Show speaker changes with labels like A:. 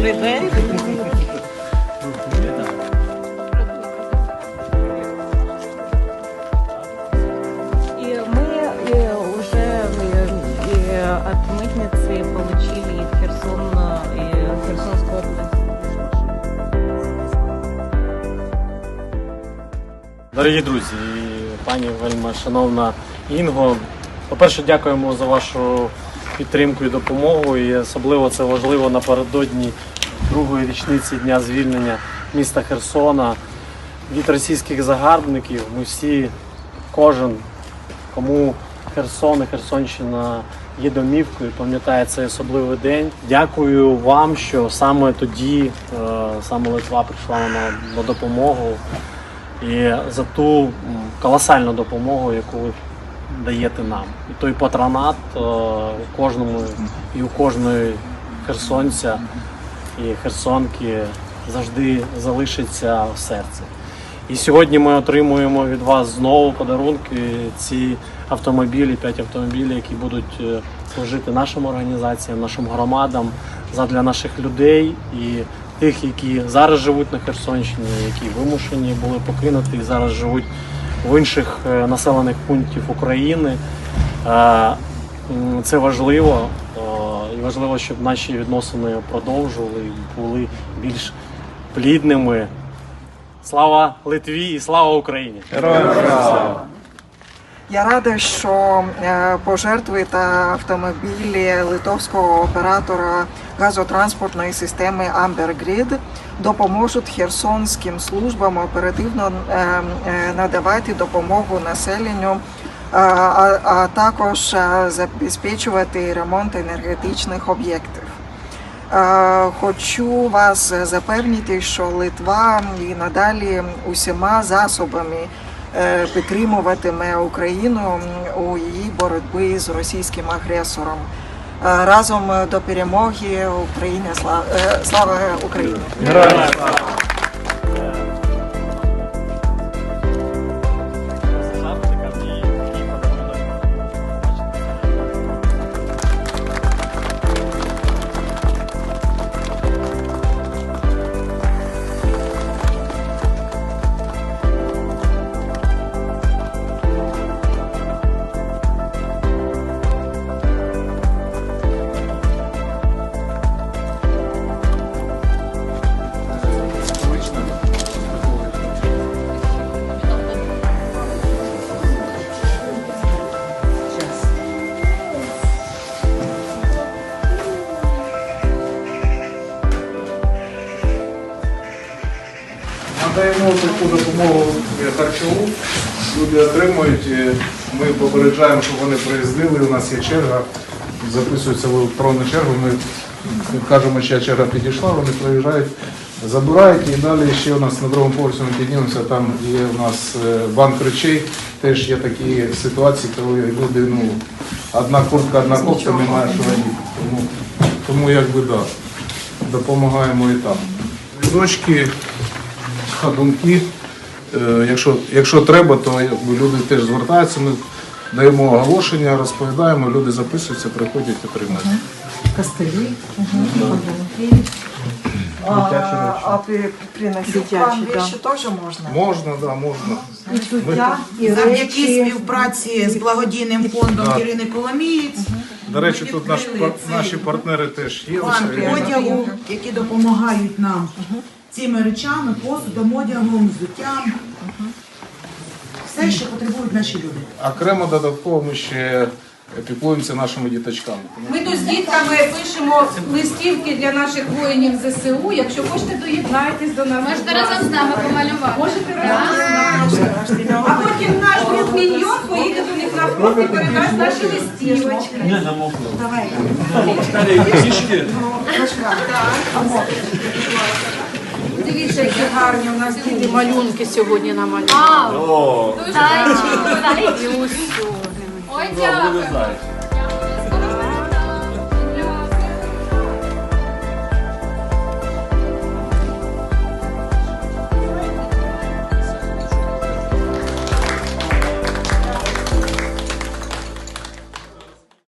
A: Добрий день. И мы э, уже э, э, от мытницы получили в Херсон, э, в Херсонскую область.
B: Дорогі друзі, і пані вельми шановна Інго. По-перше, дякуємо за вашу підтримку і допомогу. І особливо це важливо напередодні другої річниці дня звільнення міста Херсона від російських загарбників. Ми всі, кожен, кому Херсон і Херсонщина є домівкою, пам'ятає цей особливий день. Дякую вам, що саме тоді е, саме Литва прийшла на, на допомогу і за ту колосальну допомогу, яку ви даєте нам. І той патронат е, у кожному і у кожної херсонця і херсонки завжди залишиться в серці. І сьогодні ми отримуємо від вас знову подарунки. Ці автомобілі, п'ять автомобілів, які будуть е, служити нашим організаціям, нашим громадам, задля наших людей і тих, які зараз живуть на Херсонщині, які вимушені були покинути і зараз живуть в інших е, населених пунктів України. Е, Це важливо. е, І важливо, щоб наші відносини продовжували і були більш плідними. Слава Литві і слава Україні!
C: Я рада, що е, пожертви та автомобілі литовського оператора газотранспортної системи Ambergrid допоможуть херсонським службам оперативно е, е, надавати допомогу населенню, а, також забезпечувати ремонт енергетичних об'єктів. Хочу вас запевнити, що Литва і надалі усіма засобами підтримуватиме Україну у її боротьбі з російським агресором. Е, Разом до перемоги України слава, слава Україні!
D: Надаємо таку допомогу харчову. Люди отримують. Ми попереджаємо, щоб вони приїздили. У нас є черга, записуються в електронну чергу. Ми кажемо, що черга підійшла, вони приїжджають, забирають і далі ще у нас на другому поверсі ми піднімемося. Там є у нас е, банк речей. Теж є такі ситуації, коли люди, ну, одна куртка, одна кофта, немає що надіти. Тому, тому якби да, допомагаємо і там. Дочки, ходунки. Е, Якщо, якщо треба, то якби, люди теж звертаються. Ми даємо оголошення, розповідаємо, люди записуються, приходять, отримують.
C: Костелі, а, а при- приносить вам вещи теж можна?
D: Можна, да, можна.
C: І
E: Завдяки співпраці з благодійним фондом Ірини Коломієць,
D: До речі, тут наш, пар- наші партнери теж є.
E: Одягу, які допомагають нам цими речами, посудом, одягом, взуттям. Все, що потребують наші люди.
D: Окремо додатково ми ще піклуємося нашими діточками.
F: Ми тут з дітками пишемо листівки для наших воїнів ЗСУ. Якщо хочете, доєднайтесь до нас.
G: Можете разом з нами помалювати.
F: Можете разом з нами. А потім наш друг Міньйон поїде до них на фронт і передасть наші листівочки. Дивіться, які гарні у нас діти малюнки сьогодні намалювали.
G: Зайчик, зайчик. Ой, дякую.